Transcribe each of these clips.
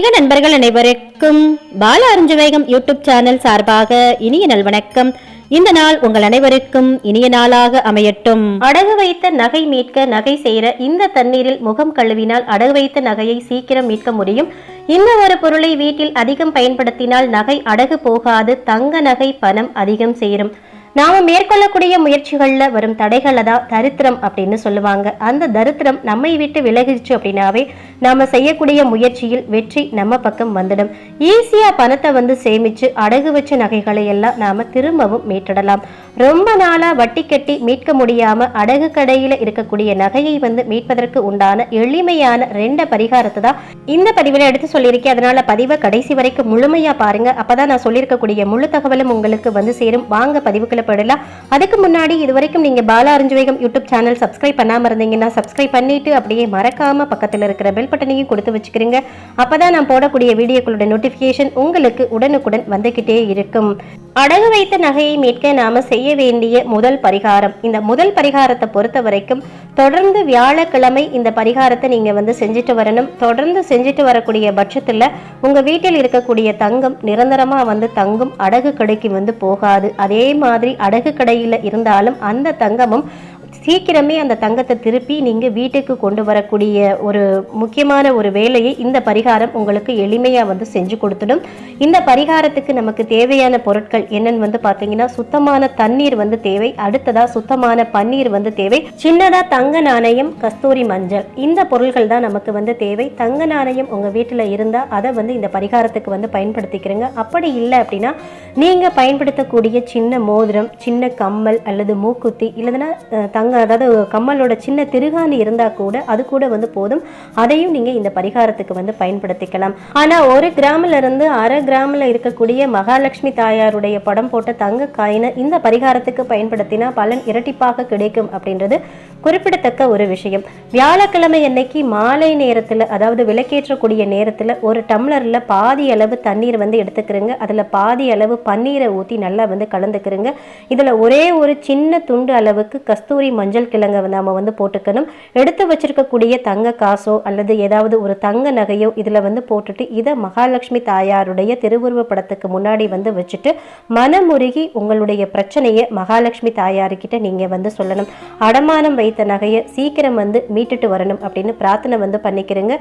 ஆன்மீக நண்பர்கள் அனைவருக்கும் பால அருஞ்சவேகம் யூடியூப் சேனல் சார்பாக இனிய நல்வணக்கம் இந்த நாள் உங்கள் அனைவருக்கும் இனிய நாளாக அமையட்டும். அடகு வைத்த நகை மீட்க நகை செய்கிற இந்த தண்ணீரில் முகம் கழுவினால் அடகு வைத்த நகையை சீக்கிரம் மீட்க முடியும். இந்த ஒரு பொருளை வீட்டில் அதிகம் பயன்படுத்தினால் நகை அடகு போகாது. தங்க நகை பணம் அதிகம் சேரும். நாம மேற்கொள்ளக்கூடிய முயற்சிகள்ல வரும் தடைகளை தான் தரித்திரம் அப்படின்னு சொல்லுவாங்க. அந்த தரித்திரம் நம்மை விட்டு விலகிச்சு அப்படின்னாவே நாம செய்யக்கூடிய முயற்சியில் வெற்றி நம்ம பக்கம் வந்துடும். ஈஸியா பணத்தை வந்து சேமிச்சு அடகு வச்ச நகைகளை எல்லாம் நாம திரும்பவும் மீட்டிடலாம். ரொம்ப நாளா வட்டி கட்டி மீட்க முடியாம அடகு கடையில இருக்கக்கூடிய நகையை வந்து மீட்பதற்கு உண்டான எளிமையான ரெண்டு பரிகாரத்தை தான் இந்த பதிவில் எடுத்து சொல்லியிருக்கேன். அதனால பதிவை கடைசி வரைக்கும் முழுமையா பாருங்க. அப்பதான் நான் சொல்லியிருக்கக்கூடிய முழு தகவலும் உங்களுக்கு வந்து சேரும். வாங்க பதிவுக்குள்ள சொல்லப்படலாம் அதுக்கு முன்னாடி இது வரைக்கும் நீங்க பாலா அறிஞ்சுவேகம் யூடியூப் சேனல் சப்ஸ்கிரைப் பண்ணாம இருந்தீங்கன்னா சப்ஸ்கிரைப் பண்ணிவிட்டு அப்படியே மறக்காமல் பக்கத்துல இருக்கிற பெல் பட்டனையும் கொடுத்து வச்சுக்கிறீங்க அப்பதான் நான் போடக்கூடிய வீடியோக்களோட நோட்டிபிகேஷன் உங்களுக்கு உடனுக்குடன் வந்துக்கிட்டே இருக்கும். அடகு வைத்த நகையை மீட்க நாம செய்ய வேண்டிய முதல் பரிகாரம். இந்த முதல் பரிகாரத்தை பொறுத்த வரைக்கும் தொடர்ந்து வியாழக்கிழமை இந்த பரிகாரத்தை நீங்க வந்து செஞ்சுட்டு வரணும். தொடர்ந்து செஞ்சுட்டு வரக்கூடிய பட்சத்துல உங்க வீட்டில் இருக்கக்கூடிய தங்கம் நிரந்தரமா வந்து தங்கும் அடகு கடைக்கு வந்து போகாது. அதே மாதிரி அடகு கடையில் இருந்தாலும் அந்த தங்கமும் சீக்கிரமே அந்த தங்கத்தை திருப்பி நீங்க வீட்டுக்கு கொண்டு வரக்கூடிய ஒரு முக்கியமான ஒரு வேலையை இந்த பரிகாரம் உங்களுக்கு எளிமையா வந்து செஞ்சு கொடுத்துடும். இந்த பரிகாரத்துக்கு நமக்கு தேவையான பொருட்கள் என்னன்னு வந்து பாத்தீங்கன்னா சுத்தமான தண்ணீர் வந்து தேவை. அடுத்ததா சுத்தமான பன்னீர் வந்து தேவை. சின்னதாக தங்க நாணயம் கஸ்தூரி மஞ்சள். இந்த பொருள்கள் தான் நமக்கு வந்து தேவை. தங்க நாணயம் உங்க வீட்டுல இருந்தா அதை வந்து இந்த பரிகாரத்துக்கு வந்து பயன்படுத்திக்கிறீங்க. அப்படி இல்லை அப்படின்னா நீங்க பயன்படுத்தக்கூடிய சின்ன மோதிரம் சின்ன கம்மல் அல்லது மூக்குத்தி இல்லைன்னா தங்க தங்க அதாவது கம்மலோட சின்ன திருகாணி இருந்தா கூட அது கூட வந்து போதும். அதையும் நீங்க இந்த பரிகாரத்துக்கு வந்து பயன்படுத்திக்கலாம். ஆனா ஒரு கிராம்ல இருந்து அரை கிராம்ல இருக்கக்கூடிய மகாலட்சுமி தாயாருடைய படம் போட்ட தங்க காயினை இந்த பரிகாரத்துக்கு பயன்படுத்தினா பலன் இரட்டிப்பாக கிடைக்கும் அப்படின்றது குறிப்பிடத்தக்க ஒரு விஷயம். வியாழக்கிழமை அன்னைக்கு மாலை நேரத்தில் அதாவது விளக்கேற்றக்கூடிய நேரத்தில் ஒரு டம்ளரில் பாதி அளவு தண்ணீர் வந்து எடுத்துக்கிறேங்க. அதில் பாதி அளவு பன்னீரை ஊற்றி நல்லா வந்து கலந்துக்கிறேங்க. இதில் ஒரே ஒரு சின்ன துண்டு அளவுக்கு கஸ்தூரி மஞ்சள் கிழங்க நம்ம வந்து போட்டுக்கணும். எடுத்து வச்சிருக்கக்கூடிய தங்க காசோ அல்லது ஏதாவது ஒரு தங்க நகையோ இதுல வந்து போட்டுட்டு இதை மகாலட்சுமி தாயாருடைய திருவுருவ படத்துக்கு முன்னாடி வந்து வச்சுட்டு மனமுருகி உங்களுடைய பிரச்சனையை மகாலட்சுமி தாயாருக்கிட்ட நீங்க வந்து சொல்லணும். அடமானம் வைத்த நகையை சீக்கிரம் வந்து மீட்டுட்டு வரணும் அப்படின்னு பிரார்த்தனை வந்து பண்ணிக்கிறேங்க.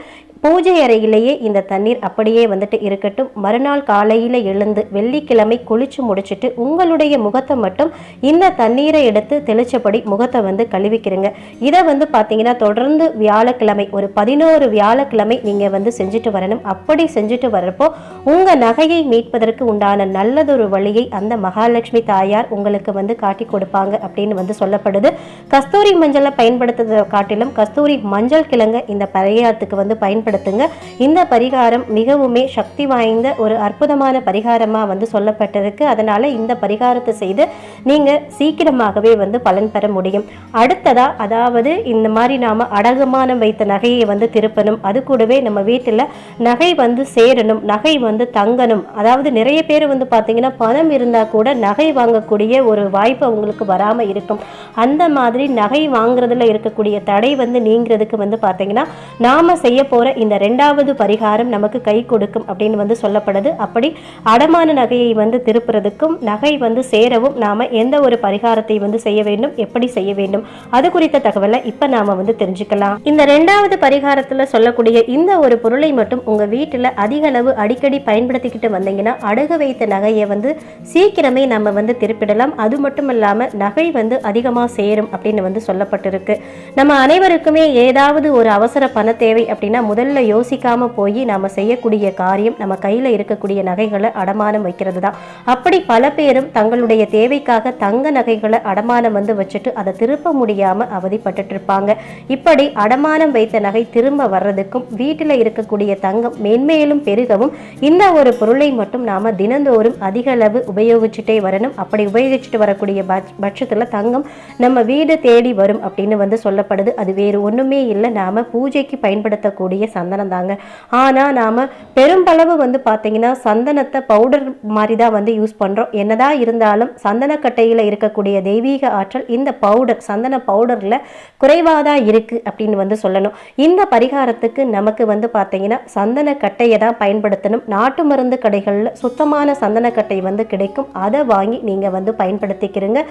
பூஜை அறையிலேயே இந்த தண்ணீர் அப்படியே வந்துட்டு இருக்கட்டும். மறுநாள் காலையில் எழுந்து வெள்ளிக்கிழமை குளிச்சு முடிச்சுட்டு உங்களுடைய முகத்தை மட்டும் இந்த தண்ணீரை எடுத்து தெளிச்சபடி முகத்தை வந்து கழுவிக்கிறேங்க. இதை வந்து பார்த்தீங்கன்னா தொடர்ந்து வியாழக்கிழமை ஒரு பதினோரு வியாழக்கிழமை நீங்கள் வந்து செஞ்சுட்டு வரணும். அப்படி செஞ்சுட்டு வர்றப்போ உங்கள் நகையை மீட்பதற்கு உண்டான நல்லதொரு வழியை அந்த மகாலட்சுமி தாயார் உங்களுக்கு வந்து காட்டி கொடுப்பாங்க அப்படின்னு வந்து சொல்லப்படுது. கஸ்தூரி மஞ்சள் பயன்படுத்துறதை காட்டிலும் கஸ்தூரி மஞ்சள் கிழங்க இந்த பரிகாரத்துக்கு வந்து பயன்படுத்துங்க. இந்த பரிகாரம் மிகவுமே சக்தி வாய்ந்த ஒரு அற்புதமான பரிகாரமாக வந்து சொல்லப்பட்டிருக்கு. அதனால் இந்த பரிகாரத்தை செய்து நீங்கள் சீக்கிரமாகவே வந்து பலன் பெற முடியும். அடுத்ததாக அதாவது இந்த மாதிரி நாம அடகுமானம் வைத்த நகையை வந்து திருப்பணும். அது கூடவே நம்ம வீட்டில் நகை வந்து சேரணும் நகை வந்து தங்கணும். அதாவது நிறைய பேர் வந்து பார்த்தீங்கன்னா பணம் இருந்தால் கூட நகை வாங்கக்கூடிய ஒரு வாய்ப்பு அவங்களுக்கு வராமல் இருக்கும். அந்த மாதிரி நகை வாங்குறதுல இருக்கக்கூடிய தடை வந்து நீங்கிறதுக்கு வந்து பார்த்தீங்கன்னா நாம செய்ய போற இந்த ரெண்டாவது பரிகாரம் நமக்கு கை கொடுக்கும் அப்படின்னு வந்து சொல்லப்படுது. அப்படி அடமான நகையை வந்து திருப்புறதுக்கும் நகை வந்து சேரவும் நாம எந்த ஒரு பரிகாரத்தை வந்து செய்ய வேண்டும் எப்படி செய்ய வேண்டும் அது குறித்த தகவலை இப்ப நாம வந்து தெரிஞ்சுக்கலாம். இந்த ரெண்டாவது பரிகாரத்துல சொல்லக்கூடிய இந்த ஒரு பொருளை மட்டும் உங்க வீட்டுல அதிக அளவு அடிக்கடி பயன்படுத்திக்கிட்டு வந்தீங்கன்னா அடகு வைத்த நகையை வந்து சீக்கிரமே நம்ம வந்து திருப்பிடலாம். அது மட்டும் இல்லாம நகை வந்து அதிகமா சேரும் அப்படின்னு வந்து சொல்லப்பட்டிருக்கு நம்ம அனைவருக்குமே ஏதாவது ஒரு அவசர பண தேவை அப்படின்னா முதல்ல யோசிக்காம போய் நாம செய்யக்கூடிய காரியம் நம்ம கையில இருக்கக்கூடிய நகைகளை அடமானம் வைக்கிறது தான் அப்படி பல பேரும் தங்களுடைய தேவைக்காக தங்க நகைகளை அடமானம் வந்து வச்சுட்டு அதை திருப்ப முடியாம அவதிப்பட்டு இருப்பாங்க இப்படி அடமானம் வைத்த நகை திரும்ப வர்றதுக்கும் வீட்டில் இருக்கக்கூடிய தங்கம் மென்மேலும் பெருகவும் இந்த ஒரு பொருளை மட்டும் நாம தினந்தோறும் அதிக அளவு உபயோகிச்சுட்டே வரணும். அப்படி உபயோகிச்சுட்டு வரக்கூடிய பட்சத்தில் தங்கம் நம்ம வீடு தேடி வரும் அப்படின்னு வந்து சொல்லப்படுது. அது வேறு ஒன்றுமே இல்லை. நாம பூஜைக்கு பயன்படுத்தக்கூடிய சந்தனம் தாங்க. ஆனால் நாம் பெரும்பளவு வந்து பார்த்திங்கன்னா சந்தனத்தை பவுடர் மாதிரி தான் வந்து யூஸ் பண்ணுறோம் என்னதான் இருந்தாலும் சந்தனக்கட்டையில் இருக்கக்கூடிய தெய்வீக ஆற்றல் இந்த பவுடர் சந்தன பவுடரில் குறைவாக தான் இருக்குது அப்படின்னு வந்து சொல்லணும். இந்த பரிகாரத்துக்கு நமக்கு வந்து பார்த்தீங்கன்னா சந்தனக்கட்டையை தான் பயன்படுத்தணும். நாட்டு மருந்து கடைகளில் சுத்தமான சந்தனக்கட்டை வந்து கிடைக்கும். அதை வாங்கி நீங்கள் வந்து பயன்படுத்திக்கிறீங்க.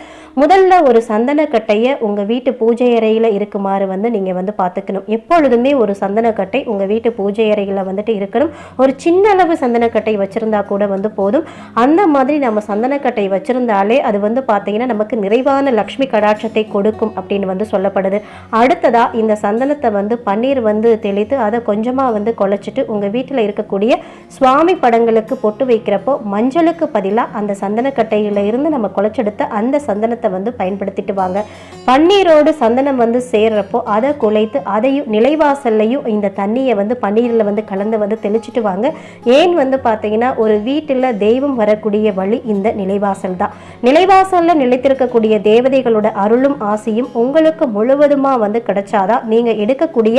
முதல்ல ஒரு சந்தனக்கட்டையை உங்கள் வீட்டு பூஜை அறையில் இருக்குமாறு வந்து நீங்கள் வந்து பார்த்துக்கணும். எப்பொழுதுமே ஒரு சந்தனக்கட்டை உங்கள் வீட்டு பூஜை அறையில் வந்துட்டு இருக்கணும். ஒரு சின்ன அளவு சந்தனக்கட்டை வச்சுருந்தா கூட வந்து போதும். அந்த மாதிரி நம்ம சந்தனக்கட்டை வச்சுருந்தாலே அது வந்து பார்த்திங்கன்னா நமக்கு நிறைவான லக்ஷ்மி கடாட்சத்தை கொடுக்கும் அப்படின்னு வந்து சொல்லப்படுது. அடுத்ததாக இந்த சந்தனத்தை வந்து பன்னீர் வந்து தெளித்து அதை கொஞ்சமாக வந்து குழச்சிட்டு உங்கள் வீட்டில் இருக்கக்கூடிய சுவாமி படங்களுக்கு பொட்டு வைக்கிறப்போ மஞ்சளுக்கு பதிலாக அந்த சந்தனக்கட்டையில் இருந்து நம்ம குழச்செடுத்த அந்த சந்தனத்தை வந்து பயன்படுத்திட்டு வாங்க. பன்னீரோடு சந்தனம் வந்து சேர்றப்போ அதை குலைத்து அதையும் நிலைவாசல்லையும் இந்த தண்ணியை வந்து பன்னீரில் வந்து கலந்து வந்து தெளிச்சிட்டு வாங்க. ஏன் வந்து பார்த்தீங்கன்னா ஒரு வீட்டில் தெய்வம் வரக்கூடிய வழி இந்த நிலைவாசல் தான். நிலைவாசலில் நிலைத்திருக்கக்கூடிய தேவதைகளோட அருளும் ஆசையும் உங்களுக்கு முழுவதுமாக வந்து கிடைச்சாதான் நீங்கள் எடுக்கக்கூடிய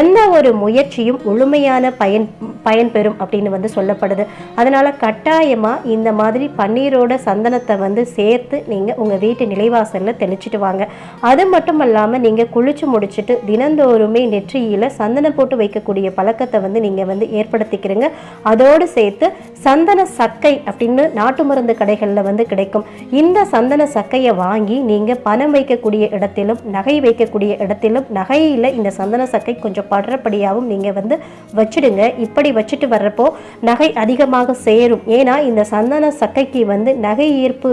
எந்த ஒரு முயற்சியும் முழுமையான பயன் பயன்பெறும் அப்படின்னு வந்து சொல்லப்படுது. அதனால் கட்டாயமாக இந்த மாதிரி பன்னீரோட சந்தனத்தை வந்து சேர்த்து நீங்கள் உங்கள் வீட்டு நிலைவாசலில் தெளிச்சிட்டு வாங்க. அது மட்டும் இல்லாமல் நீங்கள் குளிச்சு முடிச்சுட்டு தினந்தோறுமே நெற்றியில் சந்தனம் போட்டு வைக்கக்கூடிய பழக்கத்தை வந்து நீங்கள் வந்து ஏற்படுத்திக்கிறீங்க. அதோடு சேர்த்து சந்தன சக்கை அப்படின்னு நாட்டு மருந்து கடைகளில் வந்து கிடைக்கும். இந்த சந்தன சக்கையை வாங்கி நீங்கள் பணம் வைக்கக்கூடிய இடத்திலும் நகை வைக்கக்கூடிய இடத்திலும் நகையில் இந்த சந்தன சக்கை கொஞ்சம் படுறபடியாகவும் நீங்கள் வந்து வச்சிடுங்க. இப்படி வச்சுட்டு வர்றப்போ நகை அதிகமாக சேரும். ஏன்னா இந்த சந்தன சக்கைக்கு வந்து நகை ஈர்ப்பு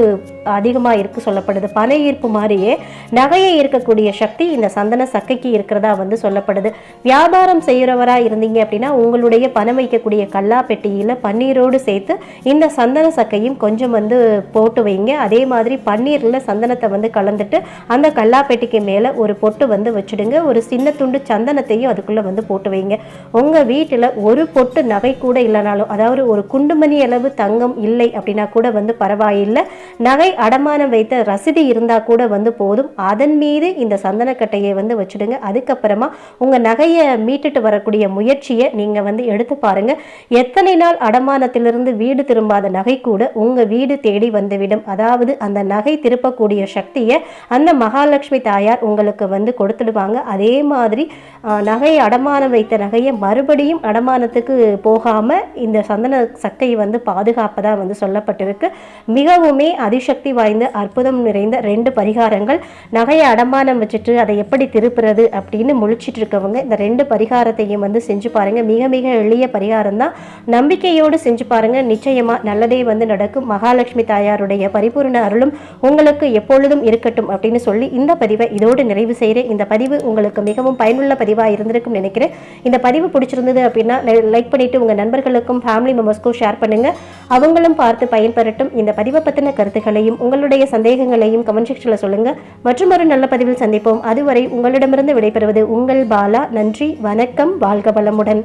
அதிகமாக இருக்கு சொல்லப்படுது. பண ஈர்ப்பு மாதிரியே நகையை இருக்கக்கூடிய சக்தி இந்த சந்தன சக்கைக்கு இருக்கிறதா வந்து சொல்லப்படுது. வியாபாரம் செய்கிறவராக இருந்தீங்க அப்படின்னா உங்களுடைய பணம் வைக்கக்கூடிய கல்லா பெட்டியில் பன்னீரோடு சேர்த்து இந்த சந்தன சக்கையும் கொஞ்சம் வந்து போட்டு வைங்க. அதே மாதிரி பன்னீரில் சந்தனத்தை வந்து கலந்துட்டு அந்த கல்லா பெட்டிக்கு மேலே ஒரு பொட்டு வந்து வச்சுடுங்க. ஒரு சின்ன துண்டு சந்தனத்தையும் அதுக்குள்ளே வந்து போட்டு வைங்க. உங்கள் வீட்டில் ஒரு பொட்டு நகை கூட இல்லைனாலும் அதாவது ஒரு குண்டுமணி அளவு தங்கம் இல்லை அப்படின்னா கூட வந்து பரவாயில்லை. நகை அடமானம் வைத்த ரசீது இருந்தால் கூட வந்து போதும். அதன் மீது இந்த சந்தனக்கட்டையை வந்து வச்சுடுங்க. அதுக்கப்புறமா உங்கள் நகையை மீட்டுட்டு வரக்கூடிய முயற்சியை நீங்கள் வந்து எடுத்து பாருங்க. எத்தனை நாள் அடமானத்திலிருந்து வீடு திரும்பாத நகை கூட உங்கள் வீடு தேடி வந்துவிடும். அதாவது அந்த நகை திருப்பக்கூடிய சக்தியை அந்த மகாலட்சுமி தாயார் உங்களுக்கு வந்து கொடுத்துடுவாங்க. அதே மாதிரி நகையை அடமானம் வைத்த நகையை மறுபடியும் அடமானத்துக்கு போகாமல் இந்த சந்தன சக்கையை வந்து பாதுகாப்பதாக வந்து சொல்லப்பட்டிருக்கு. மிகவுமே அதிசக்தி வாய்ந்த அற்புதம் நிறைந்த ரெண்டு பரிகாரங்கள். நகையை அடமானம் வச்சுட்டு அதை எப்படி திருப்புறது அப்படின்னு முழிச்சிட்டு இருக்கவங்க இந்த ரெண்டு பரிகாரத்தையும் வந்து செஞ்சு பாருங்க. மிக மிக எளிய பரிகாரம் தான் நம்பிக்கையோடு செஞ்சு பாருங்க. நிச்சயமா நல்லதே வந்து நடக்கும். மகாலட்சுமி தாயாருடைய பரிபூர்ண அருளும் உங்களுக்கு எப்பொழுதும் இருக்கட்டும் அப்படின்னு சொல்லி இந்த பதிவை இதோடு நிறைவு செய்கிறேன். இந்த பதிவு உங்களுக்கு மிகவும் பயனுள்ள பதிவாக இருந்திருக்கும் நினைக்கிறேன். இந்த பதிவு பிடிச்சிருந்தது அப்படின்னா லைக் பண்ணிட்டு உங்க நண்பர்களுக்கும் ஃபேமிலி மெம்பர்ஸ்க்கும் ஷேர் பண்ணுங்க. அவங்களும் பார்த்து பயன்பெறட்டும். இந்த பதிவை பற்றின கருத்துக்களையும் உங்களுடைய சந்தேகங்களையும் கமெண்ட் செக்ஷனில் சொல்லுங்க. மற்றும் ஒரு நல்ல பதிவில் சந்திப்போம். அதுவரை உங்களிடமிருந்து விடைபெறுவது உங்கள் பாலா. நன்றி வணக்கம் வாழ்க வளமுடன்.